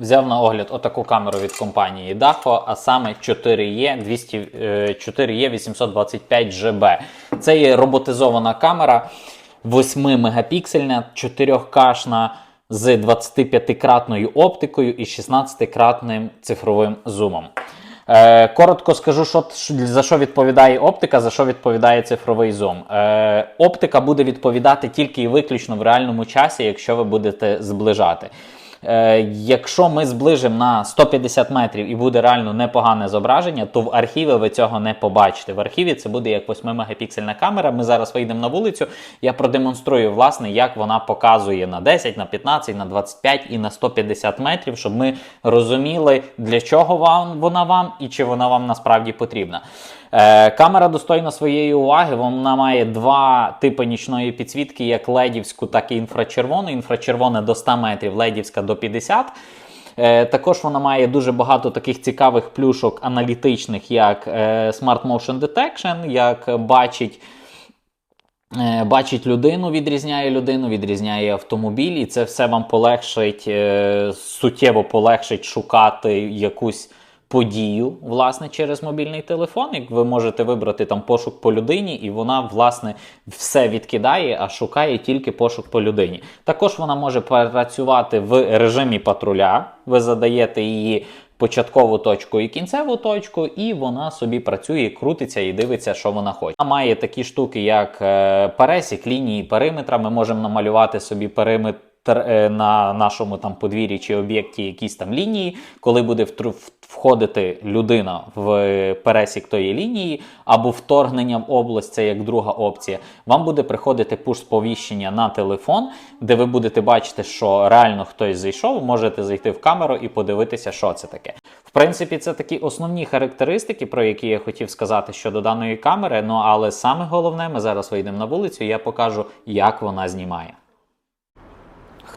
Взяв на огляд отаку камеру від компанії Daho, а саме 4E 200, е, 4E 825 GB. Це є роботизована камера 8 мегапіксельна, 4К з 25-кратною оптикою і 16-кратним цифровим зумом. Е, коротко скажу, що, за що відповідає оптика, за що відповідає цифровий зум. Е, оптика буде відповідати тільки і виключно в реальному часі, якщо ви будете зближати. Е, якщо ми зближимо на 150 метрів і буде реально непогане зображення, то в архіві ви цього не побачите. В архіві це буде як 8 мегапіксельна камера. Ми зараз вийдемо на вулицю. Я продемонструю, власне, як вона показує на 10, на 15, на 25 і на 150 метрів, щоб ми розуміли, для чого вам вона вам і чи вона вам насправді потрібна. Е, камера достойна своєї уваги. Вона має два типи нічної підсвітки, як ледівську, так і інфрачервону. Інфрачервона до 100 метрів, ледівська до 50. Е, також вона має дуже багато таких цікавих плюшок аналітичних, як е, Smart Motion Detection, як бачить. Е, Бачить людину, відрізняє людину, відрізняє автомобіль, і це все вам полегшить, суттєво полегшить шукати якусь подію, власне, через мобільний телефон. Як ви можете вибрати там пошук по людині, і вона, власне, все відкидає, а шукає тільки пошук по людині. Також вона може працювати в режимі патруля. Ви задаєте її початкову точку і кінцеву точку, і вона собі працює, крутиться і дивиться, що вона хоче. Вона має такі штуки, як е, пересік, лінії периметра. Ми можемо намалювати собі периметр. Е, На нашому там подвір'ї чи об'єкті якісь там лінії, коли буде входити людина в пересік тої лінії, або вторгнення в область, це як друга опція, вам буде приходити пуш-сповіщення на телефон, де ви будете бачити, що реально хтось зайшов, можете зайти в камеру і подивитися, що це таке. В принципі, це такі основні характеристики, про які я хотів сказати щодо даної камери. Ну але саме головне, ми зараз вийдемо на вулицю, я покажу, як вона знімає.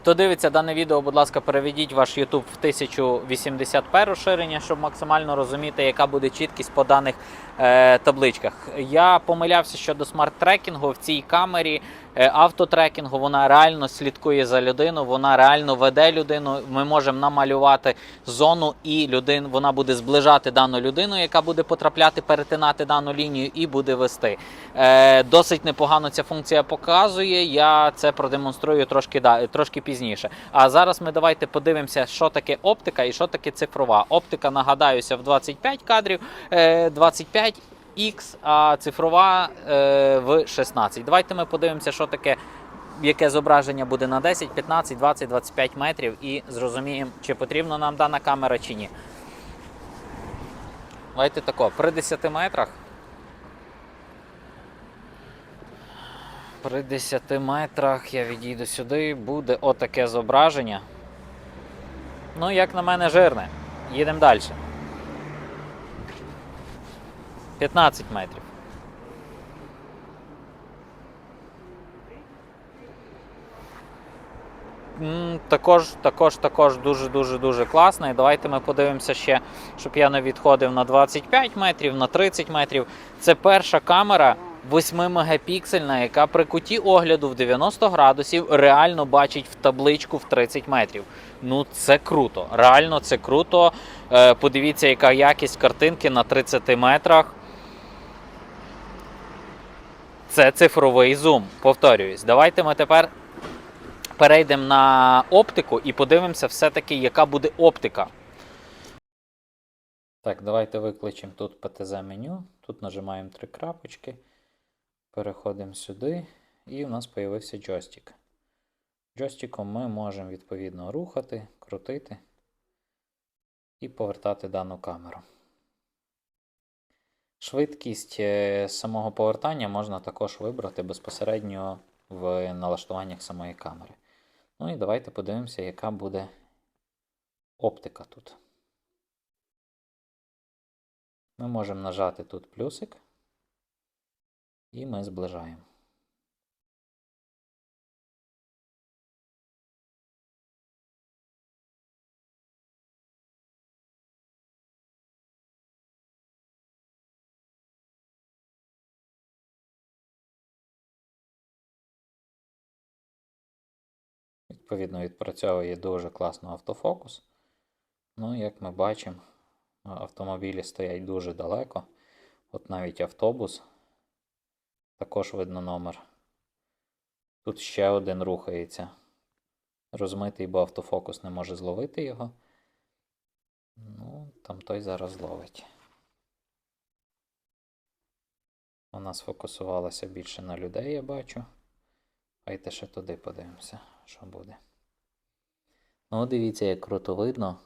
Хто дивиться дане відео, будь ласка, переведіть ваш YouTube в 1080p розширення, щоб максимально розуміти, яка буде чіткість по даних е, табличках. Я помилявся щодо смарт-трекінгу в цій камері. Е, автотрекінгу вона реально слідкує за людину, вона реально веде людину. Ми можемо намалювати зону, і людин, вона буде зближати дану людину, яка буде потрапляти, перетинати дану лінію, і буде вести. Е, досить непогано ця функція показує. Я це продемонструю трошки трошки пізніше. А зараз ми давайте подивимося, що таке оптика і що таке цифрова. Оптика, нагадаюся, в 25 кадрів, е, 25 X, а цифрова е, в 16. Давайте ми подивимося, що таке, яке зображення буде на 10, 15, 20, 25 метрів, і зрозуміємо, чи потрібна нам дана камера, чи ні. Давайте тако, при 10 метрах. При 10 метрах я відійду сюди, буде отаке зображення. Ну, як на мене, жирне. Їдемо далі. 15 метрів. Також, також, також дуже дуже класно. І давайте ми подивимося ще, щоб я не відходив на 25 метрів, на 30 метрів. Це перша камера 8 мегапіксельна, яка при куті огляду в 90 градусів реально бачить в табличку в 30 метрів. Ну це круто. Реально це круто. Е, Подивіться, яка якість картинки на 30 метрах. Це цифровий зум. Повторююсь. Давайте ми тепер перейдемо на оптику і подивимося все-таки, яка буде оптика. Так, давайте викличемо тут ПТЗ меню. Тут нажимаємо три крапочки. Переходимо сюди, і в нас з'явився джойстик. Джойстиком ми можемо відповідно рухати, крутити і повертати дану камеру. Швидкість е, самого повертання можна також вибрати безпосередньо в налаштуваннях самої камери. Ну і давайте подивимося, яка буде оптика тут. Ми можемо нажати тут плюсик, і ми зближаємо. Відповідно, відпрацьовує дуже класно автофокус. Ну, як ми бачимо, автомобілі стоять дуже далеко. От навіть автобус. Також видно номер. Тут ще один рухається. Розмитий, бо автофокус не може зловити його. Ну, там той зараз зловить. Вона сфокусувалася більше на людей, я бачу. Давайте ще туди подивимося, що буде. Ну, дивіться, як круто видно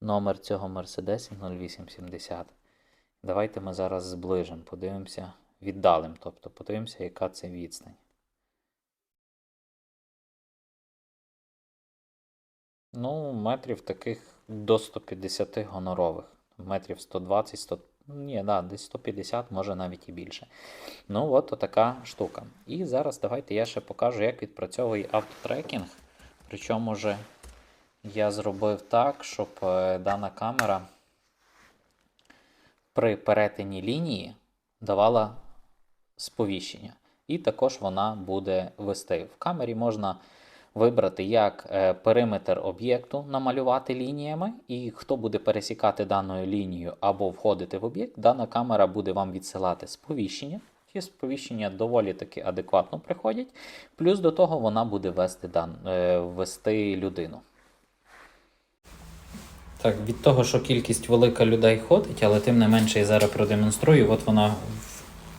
номер цього Мерседесі 0870. Давайте ми зараз зближимо, подивимося віддалим, тобто подивимося, яка це відстань. Ну, метрів таких до 150 гонорових. Метрів 120, 100, ні, да, десь 150, може навіть і більше. Ну, от така штука. І зараз давайте я ще покажу, як відпрацьовує автотрекінг. Причому же я зробив так, щоб е, дана камера при перетині лінії давала сповіщення. І також вона буде вести. В камері можна вибрати, як е, периметр об'єкту намалювати лініями, і хто буде пересікати даною лінією або входити в об'єкт, дана камера буде вам відсилати сповіщення. Ті сповіщення доволі таки адекватно приходять. Плюс до того вона буде вести, дан, е, вести людину. Так, від того, що кількість велика людей ходить, але тим не менше я зараз продемонструю. От вона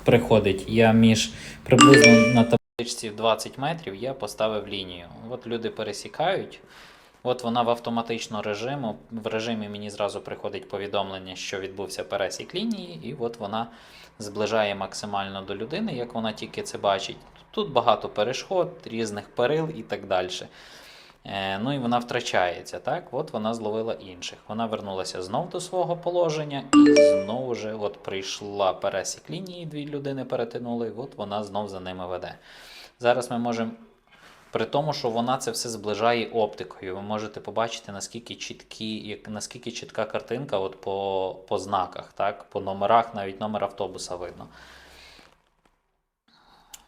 приходить. Я між приблизно на табличці 20 метрів я поставив лінію. От люди пересікають. От вона в автоматичному режиму. В режимі мені зразу приходить повідомлення, що відбувся пересік лінії, і от вона зближає максимально до людини, як вона тільки це бачить. Тут багато перешкод, різних перил і так далі. Е, ну і вона втрачається. Так, от вона зловила інших. Вона вернулася знов до свого положення і знову ж от прийшла пересік лінії, дві людини перетинули, і от вона знов за ними веде. Зараз ми можемо. При тому, що вона це все зближає оптикою. Ви можете побачити, наскільки чіткі, як, наскільки чітка картинка от по, по знаках, так? по номерах, навіть номер автобуса видно.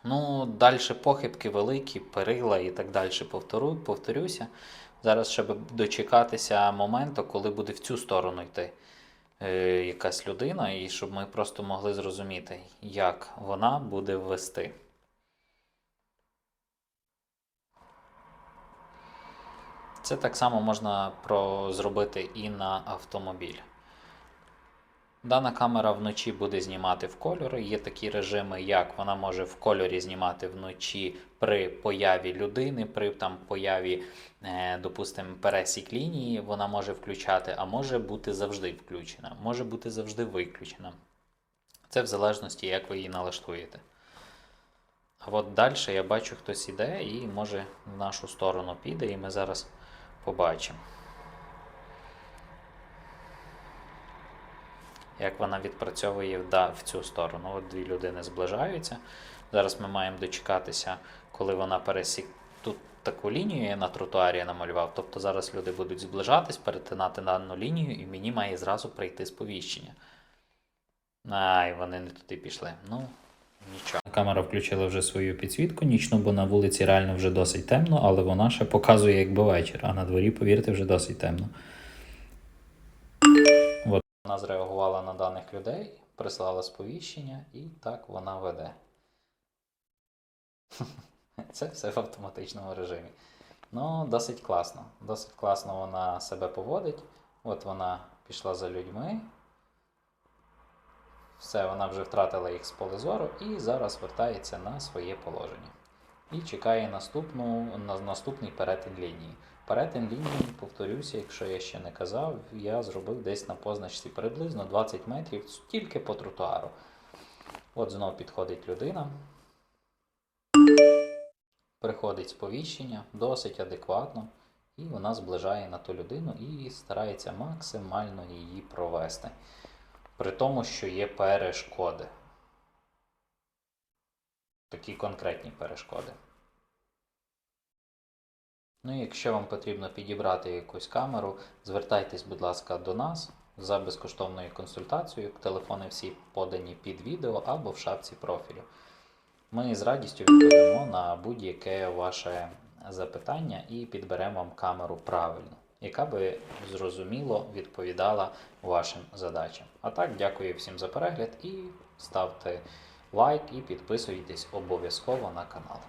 Ну, далі похибки великі, перила і так далі. Повторю, повторюся. Зараз ще би дочекатися моменту, коли буде в цю сторону йти е, якась людина, і щоб ми просто могли зрозуміти, як вона буде вести. Це так само можна про, зробити і на автомобіль. Дана камера вночі буде знімати в кольори. Є такі режими, як вона може в кольорі знімати вночі при появі людини, при там появі, е, допустимо, пересік лінії, вона може включати, а може бути завжди включена, може бути завжди виключена. Це в залежності, як ви її налаштуєте. А от далі я бачу, хтось іде і може в нашу сторону піде, і ми зараз побачимо. Як вона відпрацьовує в, цю сторону. От дві людини зближаються. Зараз ми маємо дочекатися, коли вона пересік. Тут таку лінію я на тротуарі намалював. Тобто зараз люди будуть зближатись, перетинати дану лінію, і мені має зразу прийти сповіщення. Ай, вони не туди пішли. Ну, нічого. Камера включила вже свою підсвітку нічну, бо на вулиці реально вже досить темно, але вона ще показує, якби вечір, а на дворі, повірте, вже досить темно. Вона зреагувала на даних людей, прислала сповіщення, і так вона веде. Це все в автоматичному режимі. Ну, досить класно. Досить класно вона себе поводить. От вона пішла за людьми. Все, вона вже втратила їх з поля зору і зараз вертається на своє положення. І чекає наступну, на наступний перетин лінії. Перетин лінії, повторюся, якщо я ще не казав, я зробив десь на позначці приблизно 20 метрів тільки по тротуару. От знов підходить людина. Приходить сповіщення, досить адекватно, і вона зближає на ту людину і старається максимально її провести. При тому, що є перешкоди. Такі конкретні перешкоди. Ну, і якщо вам потрібно підібрати якусь камеру, звертайтесь, будь ласка, до нас за безкоштовною консультацією. Телефони всі подані під відео або в шапці профілю. Ми з радістю відповімо на будь-яке ваше запитання і підберемо вам камеру правильно. яка би зрозуміло відповідала вашим задачам. А так, дякую всім за перегляд і ставте лайк і підписуйтесь обов'язково на канал.